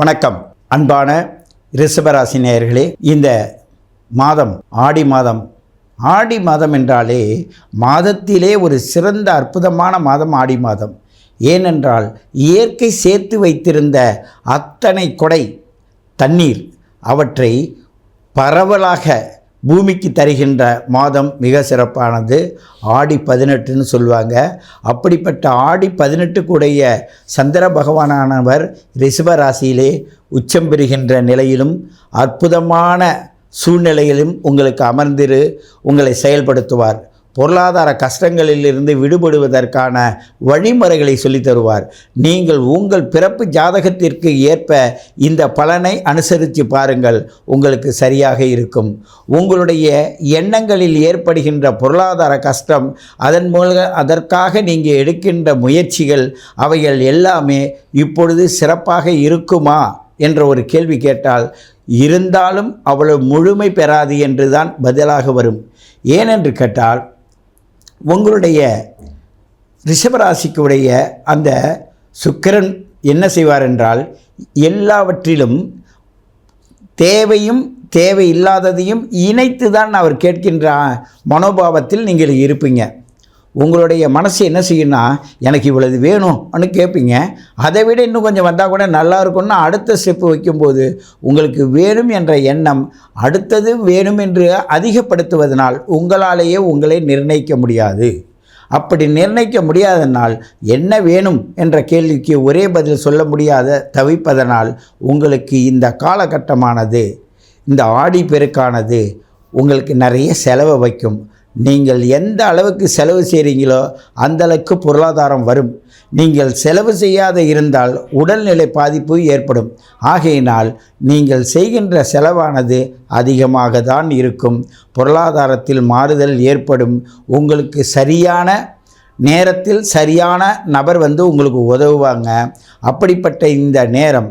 வணக்கம். அன்பான ரிஷபராசி நேயர்களே இந்த மாதம் ஆடி மாதம் ஆடி மாதம் என்றாலே மாதத்திலே ஒரு சிறந்த அற்புதமான மாதம் ஆடி மாதம். ஏனென்றால் இயற்கை சேர்த்து வைத்திருந்த அத்தனை கொடை தண்ணீர் அவற்றை பரவலாக பூமிக்கு தருகின்ற மாதம் மிக சிறப்பானது. ஆடி பதினெட்டுன்னு சொல்லுவாங்க. அப்படிப்பட்ட ஆடி பதினெட்டுக்குடைய சந்திர பகவானானவர் ரிஷப ராசியிலே உச்சம் பெறுகின்ற நிலையிலும் அற்புதமான சூழ்நிலையிலும் உங்களுக்கு அமர்ந்திரு உங்களை செயல்படுத்துவார். பொருளாதார கஷ்டங்களிலிருந்து விடுபடுவதற்கான வழிமுறைகளை சொல்லித் தருவார். நீங்கள் உங்கள் பிறப்பு ஜாதகத்திற்கு ஏற்ப இந்த பலனை அனுசரித்து பாருங்கள். உங்களுக்கு சரியாக இருக்கும். உங்களுடைய எண்ணங்களில் ஏற்படுகின்ற பொருளாதார கஷ்டம் அதன் மூலம் அதற்காக நீங்கள் எடுக்கின்ற முயற்சிகள் அவைகள் எல்லாமே இப்பொழுது சிறப்பாக இருக்குமா? என்ற ஒரு கேள்வி கேட்டால் இருந்தாலும் அவ்வளவு முழுமை பெறாது என்று தான் பதிலாக வரும். ஏனென்று கேட்டால் உங்களுடைய ரிஷபராசிக்குடைய அந்த சுக்கிரன் என்ன செய்வார் என்றால் எல்லாவற்றிலும் தேவையும் தேவையில்லாததையும் இணைத்து தான் அவர் கேட்கின்ற மனோபாவத்தில் நீங்கள் இருப்பீங்க. உங்களுடைய மனசு என்ன செய்யும்னா எனக்கு இவ்வளவு வேணும்னு கேட்பீங்க அதை விட இன்னும் கொஞ்சம் வந்தால் கூட நல்லா இருக்கும்னு அடுத்த ஸ்டெப்பு வைக்கும்போது உங்களுக்கு வேணும் என்ற எண்ணம் அடுத்தது வேணும் என்று அதிகப்படுத்துவதனால் உங்களாலேயே உங்களை நிர்ணயிக்க முடியாது. அப்படி நிர்ணயிக்க முடியாதனால் என்ன வேணும் என்ற கேள்விக்கு ஒரே பதில் சொல்ல முடியாத தவிப்பதனால் உங்களுக்கு இந்த காலகட்டமானது இந்த ஆடி பெருக்கானது உங்களுக்கு நிறைய செலவை வைக்கும். நீங்கள் எந்த அளவுக்கு செலவு செய்கிறீங்களோ அந்தளவுக்கு பொருளாதாரம் வரும். நீங்கள் செலவு செய்யாத இருந்தால் உடல்நிலை பாதிப்பு ஏற்படும். ஆகையினால் நீங்கள் செய்கின்ற செலவானது அதிகமாக தான் இருக்கும். பொருளாதாரத்தில் மாறுதல் ஏற்படும். உங்களுக்கு சரியான நேரத்தில் சரியான நபர் வந்து உங்களுக்கு உதவுவாங்க. அப்படிப்பட்ட இந்த நேரம்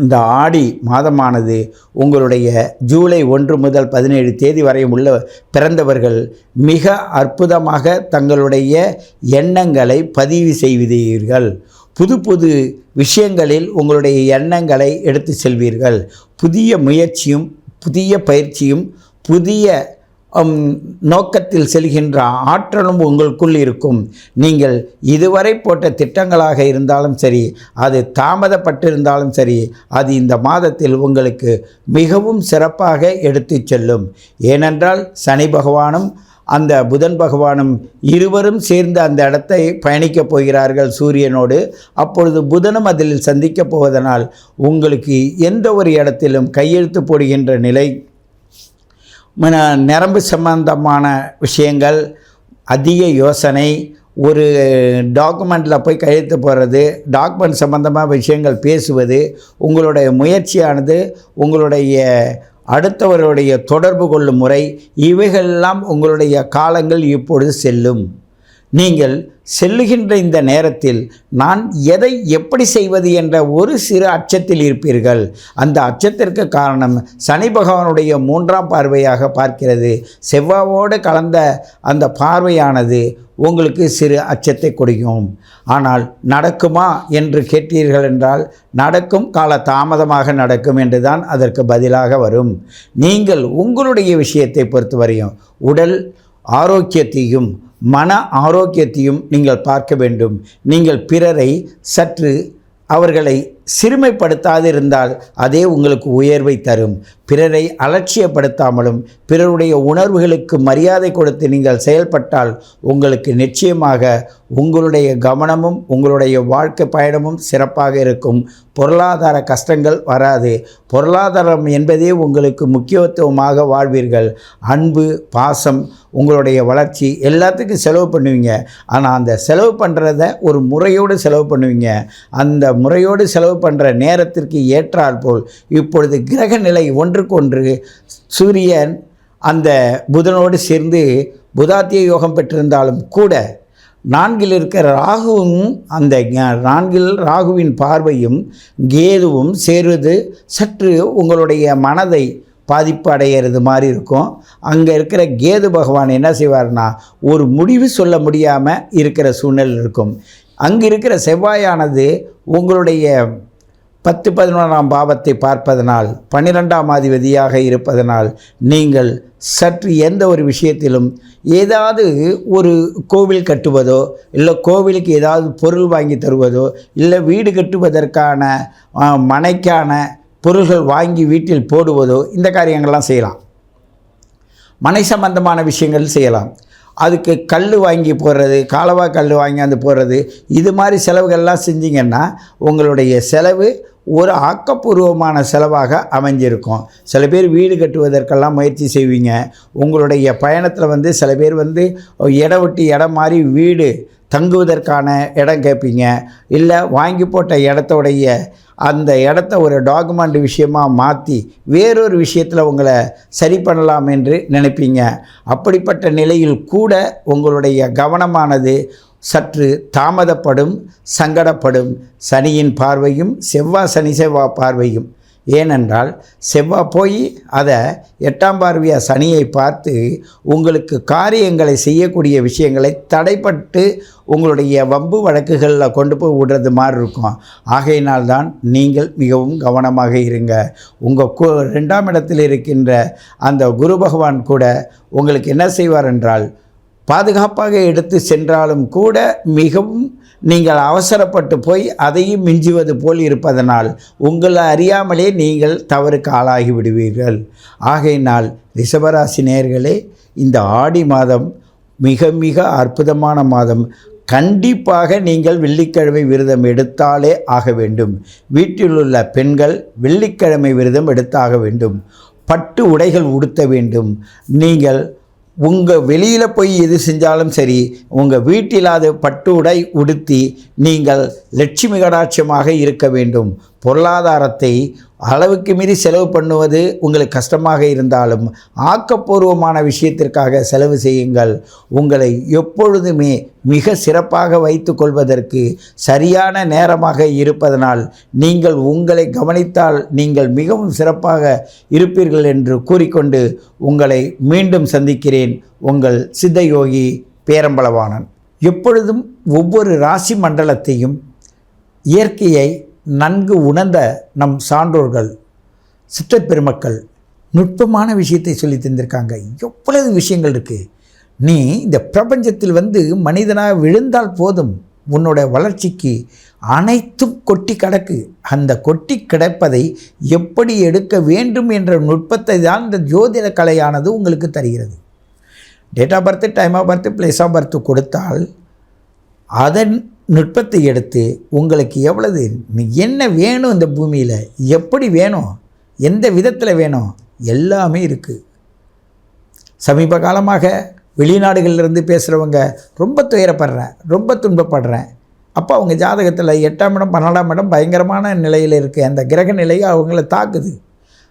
இந்த ஆடி மாதமானது உங்களுடைய ஜூலை ஒன்று முதல் பதினேழு தேதி வரையும் உள்ள பிறந்தவர்கள் மிக அற்புதமாக தங்களுடைய எண்ணங்களை பதிவு செய்வீர்கள். புது புது விஷயங்களில் உங்களுடைய எண்ணங்களை எடுத்து செல்வீர்கள். புதிய முயற்சியும் புதிய பயிற்சியும் புதிய நோக்கத்தில் செல்கின்ற ஆற்றலும் உங்களுக்குள் இருக்கும். நீங்கள் இதுவரை போட்ட திட்டங்களாக இருந்தாலும் சரி அது தாமதப்பட்டிருந்தாலும் சரி அது இந்த மாதத்தில் உங்களுக்கு மிகவும் சிறப்பாக எடுத்து செல்லும். ஏனென்றால் சனி பகவானும் அந்த புதன் பகவானும் இருவரும் சேர்ந்து அந்த இடத்தை பயணிக்கப் போகிறார்கள் சூரியனோடு. அப்பொழுது புதனும் அதில் சந்திக்கப் போவதனால் உங்களுக்கு எந்த ஒரு இடத்திலும் கையெழுத்து போடுகின்ற நிலை நரம்பு சம்பந்தமான விஷயங்கள் அதிக யோசனை ஒரு டாக்குமெண்ட்டில் போய் கையெழுத்து போடுறது டாக்குமெண்ட் சம்பந்தமாக விஷயங்கள் பேசுவது உங்களுடைய முயற்சியானது உங்களுடைய அடுத்தவருடைய தொடர்பு கொள்ளும் முறை இவைகளெல்லாம் உங்களுடைய காலங்கள் இப்பொழுது செல்லும். நீங்கள் செல்லுகின்ற இந்த நேரத்தில் நான் எதை எப்படி செய்வது என்ற ஒரு சிறு அச்சத்தில் இருப்பீர்கள். அந்த அச்சத்திற்கு காரணம் சனி பகவானுடைய மூன்றாம் பார்வையாக பார்க்கிறது. செவ்வாவோடு கலந்த அந்த பார்வையானது உங்களுக்கு சிறு அச்சத்தை கொடுக்கும். ஆனால் நடக்குமா என்று கேட்டீர்கள் என்றால் நடக்கும் கால தாமதமாக நடக்கும் என்று தான் அதற்கு பதிலாக வரும். நீங்கள் உங்களுடைய விஷயத்தை பொறுத்தவரையும் உடல் ஆரோக்கியத்தையும் மன ஆரோக்கியத்தையும் நீங்கள் பார்க்க வேண்டும். நீங்கள் பிறரை சற்று அவர்களை சிறுமைப்படுத்தாதிருந்தால் அதே உங்களுக்கு உயர்வை தரும். பிறரை அலட்சியப்படுத்தாமலும் பிறருடைய உணர்வுகளுக்கு மரியாதை கொடுத்து நீங்கள் செயல்பட்டால் உங்களுக்கு நிச்சயமாக உங்களுடைய கவனமும் உங்களுடைய வாழ்க்கை பயணமும் சிறப்பாக இருக்கும். பொருளாதார கஷ்டங்கள் வராது. பொருளாதாரம் என்பதே உங்களுக்கு முக்கியத்துவமாக வாழ்வீர்கள். அன்பு பாசம் உங்களுடைய வளர்ச்சி எல்லாத்துக்கும் செலவு பண்ணுவீங்க. ஆனால் அந்த செலவு பண்ணுறத ஒரு முறையோடு செலவு பண்ணுவீங்க. அந்த முறையோடு செலவு பண்ணுற நேரத்திற்கு ஏற்றால் போல் இப்பொழுது கிரக நிலை ஒன்றுக்கொன்று சூரியன் அந்த புதனோடு சேர்ந்து புதாத்திய யோகம் பெற்றிருந்தாலும் கூட நான்கில் இருக்கிற ராகுவும் அந்த நான்கில் ராகுவின் பார்வையும் கேதுவும் சேருவது சற்று உங்களுடைய மனதை பாதிப்பு அடையிறது மாதிரி இருக்கும். அங்கே இருக்கிற கேது பகவான் என்ன செய்வார்னா ஒரு முடிவு சொல்ல முடியாமல் இருக்கிற சூழ்நிலை இருக்கும். அங்கே இருக்கிற செவ்வாயானது உங்களுடைய பத்து பதினொன்றாம் பாவத்தை பார்ப்பதனால் பன்னிரெண்டாம் அதிபதியாக இருப்பதனால் நீங்கள் சற்று எந்த ஒரு விஷயத்திலும் ஏதாவது ஒரு கோவில் கட்டுவதோ இல்லை கோவிலுக்கு ஏதாவது பொருள் வாங்கி தருவதோ இல்லை வீடு கட்டுவதற்கான மனைக்கான பொருள்கள் வாங்கி வீட்டில் போடுவதோ இந்த காரியங்கள்லாம் செய்யலாம். மனை சம்பந்தமான விஷயங்கள் செய்யலாம். அதுக்கு கல் வாங்கி போடுறது காலவா கல் வாங்கியாந்து போடுறது இது மாதிரி செலவுகள்லாம் செஞ்சிங்கன்னா உங்களுடைய செலவு ஒரு ஆக்கப்பூர்வமான செலவாக அமைஞ்சிருக்கும். சில பேர் வீடு கட்டுவதற்கெல்லாம் முயற்சி செய்வீங்க. உங்களுடைய பயணத்தில் வந்து சில பேர் வந்து இடம் விட்டு இடம் மாதிரி வீடு தங்குவதற்கான இடம் கேட்பீங்க இல்லை வாங்கி போட்ட இடத்தோடைய அந்த இடத்த ஒரு டாக்குமெண்ட் விஷயமாக மாற்றி வேறொரு விஷயத்தில் உங்களை சரி பண்ணலாம் என்று நினைப்பீங்க. அப்படிப்பட்ட நிலையில் கூட உங்களுடைய கவனமானது சற்று தாமதப்படும் சங்கடப்படும். சனியின் பார்வையும் செவ்வாய் சனி செவ்வாய் பார்வையும். ஏனென்றால் செவ்வாய் போய் அதை எட்டாம் பார்வையாக சனியை பார்த்து உங்களுக்கு காரியங்களை செய்யக்கூடிய விஷயங்களை தடைப்பட்டு உங்களுடைய வம்பு வழக்குகளில் கொண்டு போய் விடுறது மாதிரி இருக்கும். ஆகையினால்தான் நீங்கள் மிகவும் கவனமாக இருங்க. உங்கள் கு ரெண்டாம் இடத்தில் இருக்கின்ற அந்த குரு பகவான் கூட உங்களுக்கு என்ன செய்வார் என்றால் பாதுகாப்பாக எடுத்து சென்றாலும் கூட மிகவும் நீங்கள் அவசரப்பட்டு போய் அதையும் மிஞ்சுவது போல் இருப்பதனால் உங்களை அறியாமலே நீங்கள் தவறுக்கு ஆளாகி விடுவீர்கள். ஆகையினால் ரிஷபராசி நேர்களே இந்த ஆடி மாதம் மிக மிக அற்புதமான மாதம். கண்டிப்பாக நீங்கள் வெள்ளிக்கிழமை விரதம் எடுத்தாலே ஆக வேண்டும். வீட்டில் உள்ள பெண்கள் வெள்ளிக்கிழமை விரதம் எடுத்தாக வேண்டும். பட்டு உடைகள் உடுத்த வேண்டும். நீங்கள் உங்கள் வெளியில் போய் எது செஞ்சாலும் சரி உங்கள் வீட்டில் அது பட்டு உடை உடுத்தி நீங்கள் லட்சுமி கடாட்சியமாக இருக்க வேண்டும். பொருளாதாரத்தை அளவுக்கு மீறி செலவு பண்ணுவது உங்களுக்கு கஷ்டமாக இருந்தாலும் ஆக்கப்பூர்வமான விஷயத்திற்காக செலவு செய்யுங்கள். உங்களை எப்பொழுதுமே மிக சிறப்பாக வைத்து கொள்வதற்கு சரியான நேரமாக இருப்பதனால் நீங்கள் உங்களை கவனித்தால் நீங்கள் மிகவும் சிறப்பாக இருப்பீர்கள் என்று கூறிக்கொண்டு உங்களை மீண்டும் சந்திக்கிறேன். உங்கள் சித்தயோகி பேரம்பளவானன் எப்பொழுதும் ஒவ்வொரு ராசி மண்டலத்தையும் இயற்கையை நன்கு உணர்ந்த நம் சான்றோர்கள் சிற்றப்பெருமக்கள் நுட்பமான விஷயத்தை சொல்லி தந்திருக்காங்க. எவ்வளவு விஷயங்கள் இருக்குது நீ இந்த பிரபஞ்சத்தில் வந்து மனிதனாக விழுந்தால் போதும் உன்னோட வளர்ச்சிக்கு அனைத்தும் கொட்டி கிடக்கு. அந்த கொட்டி கிடப்பதை எப்படி எடுக்க வேண்டும் என்ற நுட்பத்தை தான் இந்த ஜோதிட கலையானது உங்களுக்கு தருகிறது. Date of birth time of birth place of birth கொடுத்தால் அதன் நுட்பத்தை எடுத்து உங்களுக்கு எவ்வளவு என்ன வேணும் இந்த பூமியில்? எப்படி வேணும்? எந்த விதத்தில் வேணும்? எல்லாமே இருக்குது சமீப காலமாக வெளிநாடுகளிலிருந்து பேசுகிறவங்க ரொம்ப துயரப்படுறேன் ரொம்ப துன்பப்படுறேன். அப்போ அவங்க ஜாதகத்தில் எட்டாம் இடம் பன்னெண்டாம் இடம் பயங்கரமான நிலையில் இருக்குது அந்த கிரக நிலையை அவங்கள தாக்குது.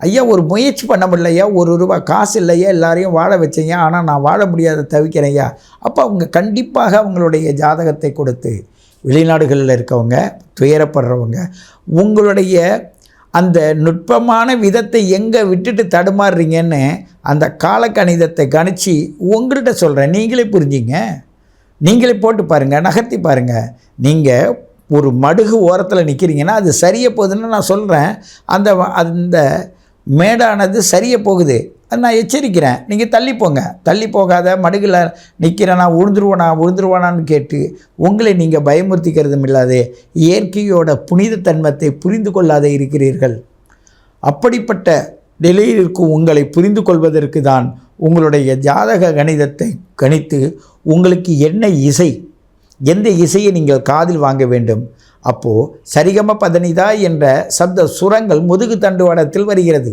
ஐயா ஒரு முயற்சி பண்ண முடியலையா ஒரு ரூபா காசு இல்லையா எல்லாரையும் வாழ வச்சீங்க ஆனால் நான் வாழ முடியாத தவிக்கிறேன் ஐயா. அப்போ அவங்க கண்டிப்பாக அவங்களுடைய ஜாதகத்தை கொடுத்து வெளிநாடுகளில் இருக்கவங்க துயரப்படுறவங்க உங்களுடைய அந்த நுட்பமான விதத்தை எங்கே விட்டுட்டு தடுமாறுறீங்கன்னு அந்த காலக்கணிதத்தை கணிச்சு உங்கள்கிட்ட சொல்கிறேன் நீங்களே புரிஞ்சிங்க. நீங்களே போட்டு பாருங்கள் நகர்த்தி பாருங்கள் நீங்கள் ஒரு மடுகு ஓரத்தில் நிற்கிறீங்கன்னா அது சரியாக போகுதுன்னு நான் சொல்கிறேன் அந்த அந்த மேடானது சரியாக போகுது. நான் எச்சரிக்கிறேன். நீங்கள் தள்ளி போங்க. தள்ளி போகாத மடுகில் நிற்கிறேனா உழுந்துருவானா உழுந்துருவானான்னு கேட்டு உங்களை நீங்கள் பயமுறுத்திக்கிறதும் இல்லாது இயற்கையோட புனித தன்மத்தை புரிந்து கொள்ளாத இருக்கிறீர்கள். அப்படிப்பட்ட நிலையில் இருக்கும் உங்களை புரிந்து கொள்வதற்கு தான் உங்களுடைய ஜாதக கணிதத்தை கணித்து உங்களுக்கு என்ன இசை எந்த இசையை நீங்கள் காதில் வாங்க வேண்டும் அப்போது சரிகம பதனிதா என்ற சப்த சுரங்கள் முதுகு தண்டுவடத்தில் வருகிறது.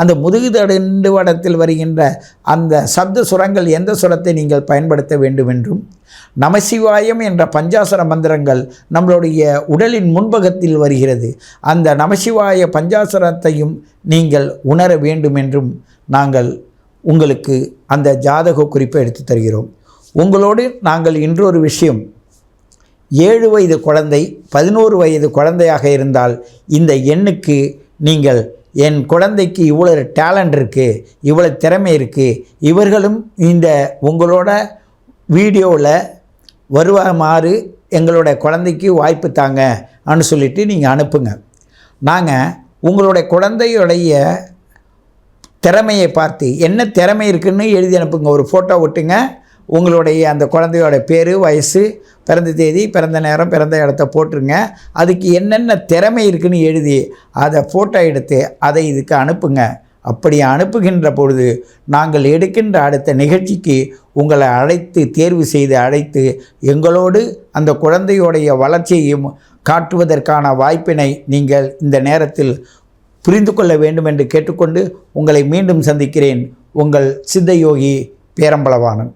அந்த முதுகு தண்டுவடத்தில் வருகின்ற அந்த சப்த சுரங்கள் எந்த சுரத்தை நீங்கள் பயன்படுத்த வேண்டும் என்றும் நமசிவாயம் என்ற பஞ்சாசர மந்திரங்கள் நம்மளுடைய உடலின் முன்பகத்தில் வருகிறது. அந்த நமசிவாய பஞ்சாசரத்தையும் நீங்கள் உணர வேண்டும் என்றும் நாங்கள் உங்களுக்கு அந்த ஜாதக குறிப்பை எடுத்து தருகிறோம். உங்களோடு நாங்கள் இன்றொரு விஷயம் ஏழு வயது குழந்தை பதினோரு வயது குழந்தையாக இருந்தால் இந்த எண்ணுக்கு நீங்கள் என் குழந்தைக்கு இவ்வளோ டேலண்ட் இருக்குது இவ்வளோ திறமை இருக்குது இவர்களும் இந்த உங்களோட வீடியோவில் வருவாமாறு எங்களோட குழந்தைக்கு வாய்ப்பு தாங்க அனு சொல்லிட்டு நீங்கள் அனுப்புங்க. நாங்கள் உங்களுடைய குழந்தையுடைய திறமையை பார்த்து என்ன திறமை இருக்குதுன்னு எழுதி அனுப்புங்க. ஒரு ஃபோட்டோ விட்டுங்க உங்களுடைய அந்த குழந்தையோட பேர் வயசு பிறந்த தேதி பிறந்த நேரம் பிறந்த இடத்த போட்டுருங்க. அதுக்கு என்னென்ன திறமை இருக்குன்னு எழுதி அதை ஃபோட்டோ எடுத்து அதை இதுக்கு அனுப்புங்க. அப்படி அனுப்புகின்ற பொழுது நாங்கள் எடுக்கின்ற அடுத்த நிகழ்ச்சிக்கு உங்களை அழைத்து தேர்வு செய்து அழைத்து எங்களோடு அந்த குழந்தையோடைய வளர்ச்சியையும் காட்டுவதற்கான வாய்ப்பினை நீங்கள் இந்த நேரத்தில் புரிந்து கொள்ள வேண்டும் என்று கேட்டுக்கொண்டு உங்களை மீண்டும் சந்திக்கிறேன். உங்கள் சித்தயோகி யோகி